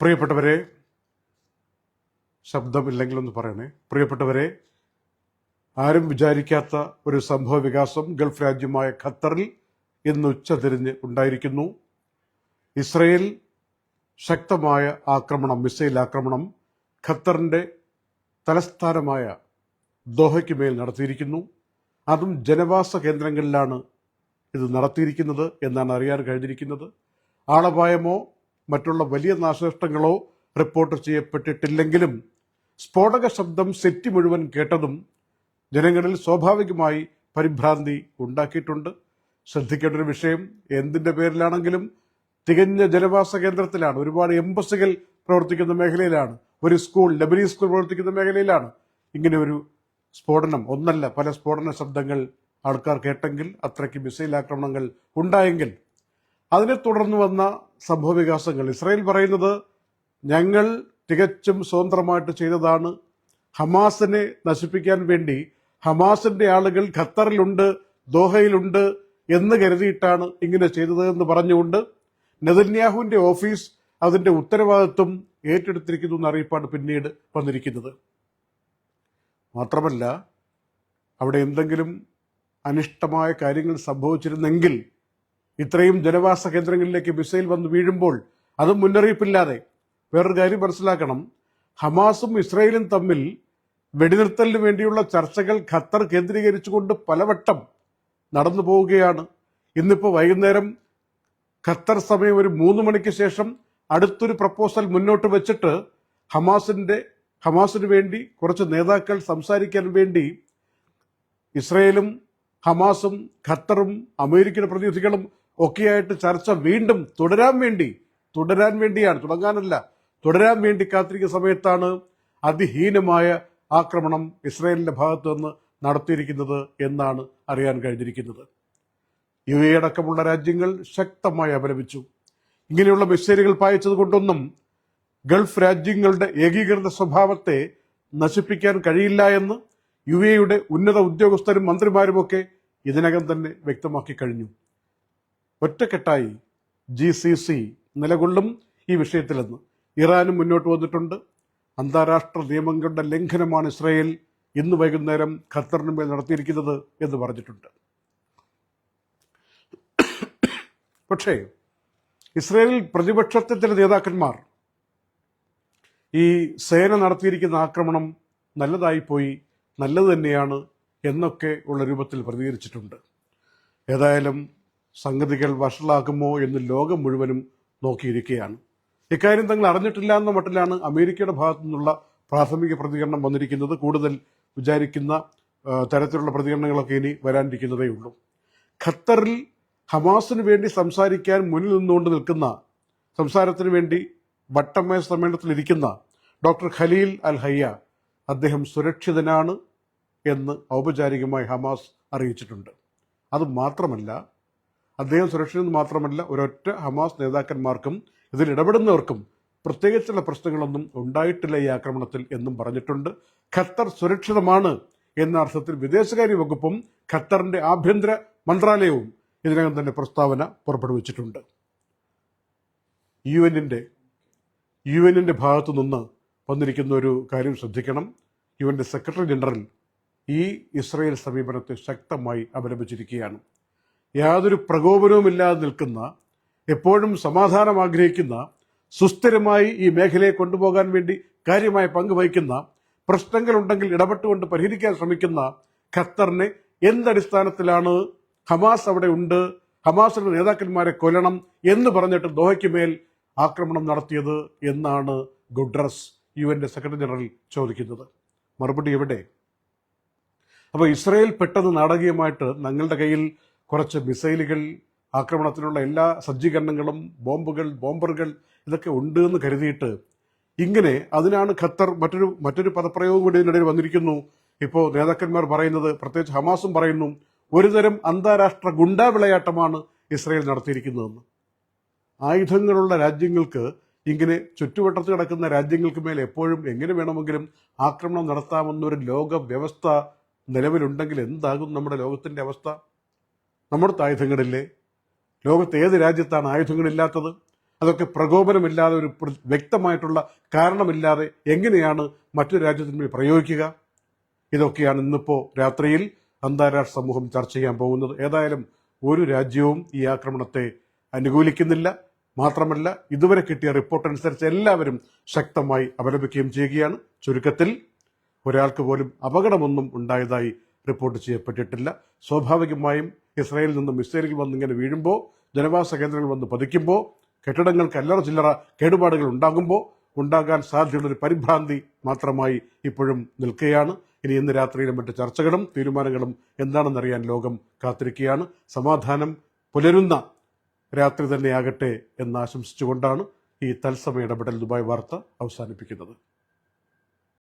പ്രിയപ്പെട്ടവരെ ശബ്ദമില്ലെങ്കിലൊന്ന് പറയണേ. പ്രിയപ്പെട്ടവരെ ആരും വിചാരിക്കാത്ത ഒരു സംഭവ വികാസം ഗൾഫ് രാജ്യമായ ഖത്തറിൽ ഇന്ന് ഉച്ചതിരിഞ്ഞ് ഉണ്ടായിരിക്കുന്നു. ഇസ്രയേൽ ശക്തമായ ആക്രമണം മിസൈൽ ആക്രമണം ഖത്തറിന്റെ തലസ്ഥാനമായ ദോഹയ്ക്ക് മേൽ നടത്തിയിരിക്കുന്നു. അതും ജനവാസ കേന്ദ്രങ്ങളിലാണ് ഇത് നടത്തിയിരിക്കുന്നത് എന്നാണ് അറിയാൻ കഴിഞ്ഞിരിക്കുന്നത്. ആളപായമോ മറ്റുള്ള വലിയ നാശനഷ്ടങ്ങളോ റിപ്പോർട്ട് ചെയ്യപ്പെട്ടിട്ടില്ലെങ്കിലും സ്ഫോടക ശബ്ദം സെറ്റ് മുഴുവൻ കേട്ടതും ജനങ്ങളിൽ സ്വാഭാവികമായി പരിഭ്രാന്തി ഉണ്ടാക്കിയിട്ടുണ്ട്. ശ്രദ്ധിക്കേണ്ട ഒരു വിഷയം എന്തിന്റെ പേരിലാണെങ്കിലും തികഞ്ഞ ജനവാസ കേന്ദ്രത്തിലാണ്. ഒരുപാട് എംബസികൾ പ്രവർത്തിക്കുന്ന മേഖലയിലാണ്. ഒരു സ്കൂൾ ലബനീസ് സ്കൂൾ പ്രവർത്തിക്കുന്ന മേഖലയിലാണ്. ഇങ്ങനെ ഒരു സ്ഫോടനം ഒന്നല്ല പല സ്ഫോടന ശബ്ദങ്ങൾ ആൾക്കാർ കേട്ടെങ്കിൽ അത്രയ്ക്ക് മിസൈൽ ആക്രമണങ്ങൾ ഉണ്ടായെങ്കിൽ അതിനെ തുടർന്ന് വന്ന സംഭവവികാസങ്ങൾ. ഇസ്രായേൽ പറയുന്നത് ഞങ്ങൾ തികച്ചും സ്വതന്ത്രമായിട്ട് ചെയ്തതാണ്. ഹമാസിനെ നശിപ്പിക്കാൻ വേണ്ടി ഹമാസിന്റെ ആളുകൾ ഖത്തറിലുണ്ട് ദോഹയിലുണ്ട് എന്ന് കരുതിയിട്ടാണ് ഇങ്ങനെ ചെയ്തത് എന്ന് പറഞ്ഞുകൊണ്ട് നെതന്യാഹുവിന്റെ ഓഫീസ് അതിന്റെ ഉത്തരവാദിത്വം ഏറ്റെടുത്തിരിക്കുന്നു എന്ന അറിയിപ്പാണ് പിന്നീട് വന്നിരിക്കുന്നത്. മാത്രമല്ല അവിടെ എന്തെങ്കിലും അനിഷ്ടമായ കാര്യങ്ങൾ സംഭവിച്ചിരുന്നെങ്കിൽ ഇത്രയും ജനവാസ കേന്ദ്രങ്ങളിലേക്ക് മിസൈൽ വന്ന് വീഴുമ്പോൾ അതും മുന്നറിയിപ്പില്ലാതെ വേറൊരു കാര്യം മനസ്സിലാക്കണം. ഹമാസും ഇസ്രയേലും തമ്മിൽ വെടിനിർത്തലിന് വേണ്ടിയുള്ള ചർച്ചകൾ ഖത്തർ കേന്ദ്രീകരിച്ചുകൊണ്ട് പലവട്ടം നടന്നു പോവുകയാണ്. ഇന്നിപ്പോൾ വൈകുന്നേരം ഖത്തർ സമയം ഒരു മൂന്ന് മണിക്ക് ശേഷം അടുത്തൊരു പ്രപ്പോസൽ മുന്നോട്ട് വെച്ചിട്ട് ഹമാസിന്റെ ഹമാസിന് വേണ്ടി കുറച്ച് നേതാക്കൾ സംസാരിക്കാൻ വേണ്ടി ഇസ്രയേലും ഹമാസും ഖത്തറും അമേരിക്കൻ പ്രതിനിധികളും ഒക്കെയായിട്ട് ചർച്ച വീണ്ടും തുടരാൻ വേണ്ടി തുടരാൻ വേണ്ടിയാണ് തുടങ്ങാനല്ല തുടരാൻ വേണ്ടി കാത്തിരിക്കുന്ന സമയത്താണ് അതിഹീനമായ ആക്രമണം ഇസ്രയേലിന്റെ ഭാഗത്തു നിന്ന് നടത്തിയിരിക്കുന്നത് എന്നാണ് അറിയാൻ കഴിഞ്ഞിരിക്കുന്നത്. യു എ അടക്കമുള്ള രാജ്യങ്ങൾ ശക്തമായി അപലപിച്ചു. ഇങ്ങനെയുള്ള മിസൈലുകൾ പായിച്ചത് കൊണ്ടൊന്നും ഗൾഫ് രാജ്യങ്ങളുടെ ഏകീകൃത സ്വഭാവത്തെ നശിപ്പിക്കാൻ കഴിയില്ല എന്ന് യു എയുടെ ഉന്നത ഉദ്യോഗസ്ഥരും മന്ത്രിമാരുമൊക്കെ ഇതിനകം തന്നെ വ്യക്തമാക്കി കഴിഞ്ഞു. ഒറ്റക്കെട്ടായി ജി സി സി നിലകൊള്ളും ഈ വിഷയത്തിലെന്ന്. ഇറാനും മുന്നോട്ട് വന്നിട്ടുണ്ട്. അന്താരാഷ്ട്ര നിയമങ്ങളുടെ ലംഘനമാണ് ഇസ്രായേൽ ഇന്ന് വൈകുന്നേരം ഖത്തറിന് മേൽ നടത്തിയിരിക്കുന്നത് എന്ന് പറഞ്ഞിട്ടുണ്ട്. പക്ഷേ ഇസ്രായേലിൽ പ്രതിപക്ഷത്തെ നേതാക്കന്മാർ ഈ സേന നടത്തിയിരിക്കുന്ന ആക്രമണം നല്ലതായി പോയി നല്ലത് തന്നെയാണ് എന്നൊക്കെ ഉള്ള രൂപത്തിൽ പ്രതികരിച്ചിട്ടുണ്ട്. ഏതായാലും സംഗതികൾ വഷളാകുമോ എന്ന് ലോകം മുഴുവനും നോക്കിയിരിക്കുകയാണ്. ഇക്കാര്യം തങ്ങൾ അറിഞ്ഞിട്ടില്ല എന്ന മട്ടിലാണ് അമേരിക്കയുടെ ഭാഗത്തു നിന്നുള്ള പ്രാഥമിക പ്രതികരണം വന്നിരിക്കുന്നത്. കൂടുതൽ വിചാരിക്കുന്ന തരത്തിലുള്ള പ്രതികരണങ്ങളൊക്കെ ഇനി വരാനിരിക്കുന്നതേ ഉള്ളൂ. ഖത്തറിൽ ഹമാസിന് വേണ്ടി സംസാരിക്കാൻ മുന്നിൽ നിന്നുകൊണ്ട് നിൽക്കുന്ന സംസാരത്തിന് വേണ്ടി വട്ടമേശ സമ്മേളനത്തിൽ ഇരിക്കുന്ന ഡോക്ടർ ഖലീൽ അൽ ഹയ്യ അദ്ദേഹം സുരക്ഷിതനാണ് എന്ന് ഔപചാരികമായി ഹമാസ് അറിയിച്ചിട്ടുണ്ട്. അത് മാത്രമല്ല അദ്ദേഹം സുരക്ഷിതെന്ന് മാത്രമല്ല ഒരൊറ്റ ഹമാസ് നേതാക്കന്മാർക്കും ഇതിൽ ഇടപെടുന്നവർക്കും പ്രത്യേകിച്ചുള്ള പ്രശ്നങ്ങളൊന്നും ഉണ്ടായിട്ടില്ല ഈ ആക്രമണത്തിൽ എന്നും പറഞ്ഞിട്ടുണ്ട്. ഖത്തർ സുരക്ഷിതമാണ് എന്ന അർത്ഥത്തിൽ വിദേശകാര്യ വകുപ്പും ഖത്തറിന്റെ ആഭ്യന്തര മന്ത്രാലയവും ഇതിനകം തന്നെ പ്രസ്താവന പുറപ്പെടുവിച്ചിട്ടുണ്ട്. യു എന്നിന്റെ യു എന്നിന്റെ ഭാഗത്തു നിന്ന് വന്നിരിക്കുന്ന ഒരു കാര്യം ശ്രദ്ധിക്കണം. യു എന്റെ സെക്രട്ടറി ജനറൽ ഈ ഇസ്രയേൽ സമീപനത്തെ ശക്തമായി അപലപിച്ചിരിക്കുകയാണ്. യാതൊരു പ്രകോപനവുമില്ലാതെ നിൽക്കുന്ന എപ്പോഴും സമാധാനം ആഗ്രഹിക്കുന്ന സുസ്ഥിരമായി ഈ മേഖലയെ കൊണ്ടുപോകാൻ വേണ്ടി കാര്യമായ പങ്കുവഹിക്കുന്ന പ്രശ്നങ്ങളുണ്ടെങ്കിൽ ഇടപെട്ടുകൊണ്ട് പരിഹരിക്കാൻ ശ്രമിക്കുന്ന ഖത്തറിനെ എന്തടിസ്ഥാനത്തിലാണ് ഹമാസ് അവിടെ ഉണ്ട് ഹമാസിന്റെ നേതാക്കന്മാരെ കൊല്ലണം എന്ന് പറഞ്ഞിട്ട് ദോഹയ്ക്ക് മേൽ ആക്രമണം നടത്തിയത് എന്നാണ് ഗുഡ്രസ് യു എന്റെ സെക്രട്ടറി ജനറൽ ചോദിക്കുന്നത്. മറുപടി എവിടെ? അപ്പോൾ ഇസ്രയേൽ പെട്ടെന്ന് നാടകീയമായിട്ട് ഞങ്ങളുടെ കയ്യിൽ കുറച്ച് മിസൈലുകൾ ആക്രമണത്തിനുള്ള എല്ലാ സജ്ജീകരണങ്ങളും ബോംബുകൾ ബോംബറുകൾ ഇതൊക്കെ ഉണ്ട് എന്ന് കരുതിയിട്ട് ഇങ്ങനെ അതിനാണ് ഖത്തർ മറ്റൊരു മറ്റൊരു പദപ്രയോഗം കൂടി ഇതിനിടയിൽ വന്നിരിക്കുന്നു. ഇപ്പോൾ നേതാക്കന്മാർ പറയുന്നത് പ്രത്യേകിച്ച് ഹമാസും പറയുന്നു ഒരുതരം അന്താരാഷ്ട്ര ഗുണ്ടാ വിളയാട്ടമാണ് ഇസ്രയേൽ നടത്തിയിരിക്കുന്നതെന്ന്. ആയുധങ്ങളുള്ള രാജ്യങ്ങൾക്ക് ഇങ്ങനെ ചുറ്റുവട്ടത്ത് കിടക്കുന്ന രാജ്യങ്ങൾക്ക് മേൽ എപ്പോഴും എങ്ങനെ വേണമെങ്കിലും ആക്രമണം നടത്താമെന്നൊരു ലോക വ്യവസ്ഥ നിലവിലുണ്ടെങ്കിൽ എന്താകും നമ്മുടെ ലോകത്തിന്റെ അവസ്ഥ? നമ്മുടെ ആയുധങ്ങളില്ലേ? ലോകത്ത് ഏത് രാജ്യത്താണ് ആയുധങ്ങളില്ലാത്തത്? അതൊക്കെ പ്രകോപനമില്ലാതെ ഒരു വ്യക്തമായിട്ടുള്ള കാരണമില്ലാതെ എങ്ങനെയാണ് മറ്റു രാജ്യത്തിന്മേൽ പ്രയോഗിക്കുക? ഇതൊക്കെയാണ് ഇന്നിപ്പോൾ രാത്രിയിൽ അന്താരാഷ്ട്ര സമൂഹം ചർച്ച ചെയ്യാൻ പോകുന്നത്. ഏതായാലും ഒരു രാജ്യവും ഈ ആക്രമണത്തെ അനുകൂലിക്കുന്നില്ല. മാത്രമല്ല ഇതുവരെ കിട്ടിയ റിപ്പോർട്ട് അനുസരിച്ച് എല്ലാവരും ശക്തമായി അപലപിക്കുകയും ചെയ്യുകയാണ്. ചുരുക്കത്തിൽ ഒരാൾക്ക് പോലും അപകടമൊന്നും ഉണ്ടായതായി റിപ്പോർട്ട് ചെയ്യപ്പെട്ടിട്ടില്ല. സ്വാഭാവികമായും ഇസ്രായേലിൽ നിന്ന് മിസൈലുകൾ വന്നിങ്ങനെ വീഴുമ്പോൾ ജനവാസ കേന്ദ്രങ്ങൾ വന്ന് പതിക്കുമ്പോൾ കെട്ടിടങ്ങൾക്ക് അല്ലറ ചില്ലറ കേടുപാടുകൾ ഉണ്ടാകുമ്പോൾ ഉണ്ടാകാൻ സാധ്യതയുള്ള ഒരു പരിഭ്രാന്തി മാത്രമായി ഇപ്പോഴും നിൽക്കുകയാണ്. ഇനി ഇന്ന് രാത്രിയിലും മറ്റ് ചർച്ചകളും തീരുമാനങ്ങളും എന്താണെന്നറിയാൻ ലോകം കാത്തിരിക്കുകയാണ്. സമാധാനം പുലരുന്ന രാത്രി തന്നെയാകട്ടെ എന്ന് ആശംസിച്ചുകൊണ്ടാണ് ഈ തത്സമയ ഇടപെടൽ ദുബായ് വാർത്ത അവസാനിപ്പിക്കുന്നത്.